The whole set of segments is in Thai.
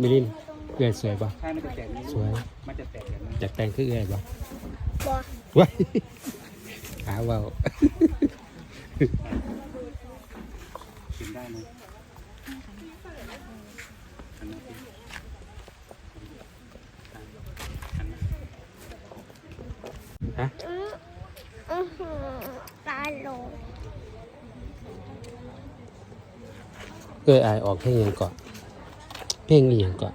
มิลินเอื้อยสวยปะใช่มันจะแตกสวยมันจะแตกแบบนี้อยากแต่งคือเอื้อยปะบ่ว้ายขาเบากินได้ไหมอันนั้นสิอันนั้นฮะอื้ออื้อหือตาโหลเอื้อยอายออกเพลงหยังเกาะ เพลงนี้ยังเกาะ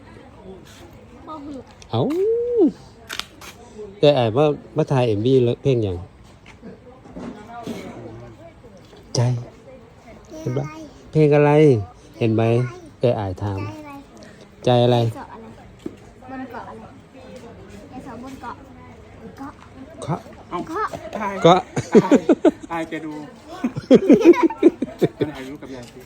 บ่หูเอ้าเอื้อยอายว่ามาถ่ายเอ็มวีแล้วเพลงหยังใจเห็นปะเพลงอะไร เห็นไหมเอื้อยอายถาม ใจอะไรใจอะไรเกาะอะไรบนเกาะอะไรไอ้สองบนเกาะเกาะเคาะเอ้าเกาะอายเกาะอายอายแกดูเป็นอายุกับยายสิ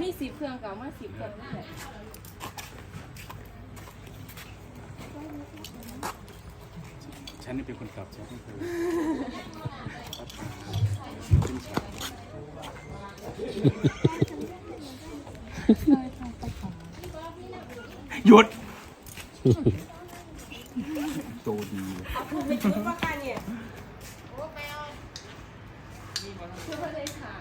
มีสิบเครื่องเก่ามาสิบเครื่องนี่แหละฉันนี่เป็นคนกลับฉันไม่เคยขึ้นฉากหยุด โตดีคือเพื่อนเลยค่ะ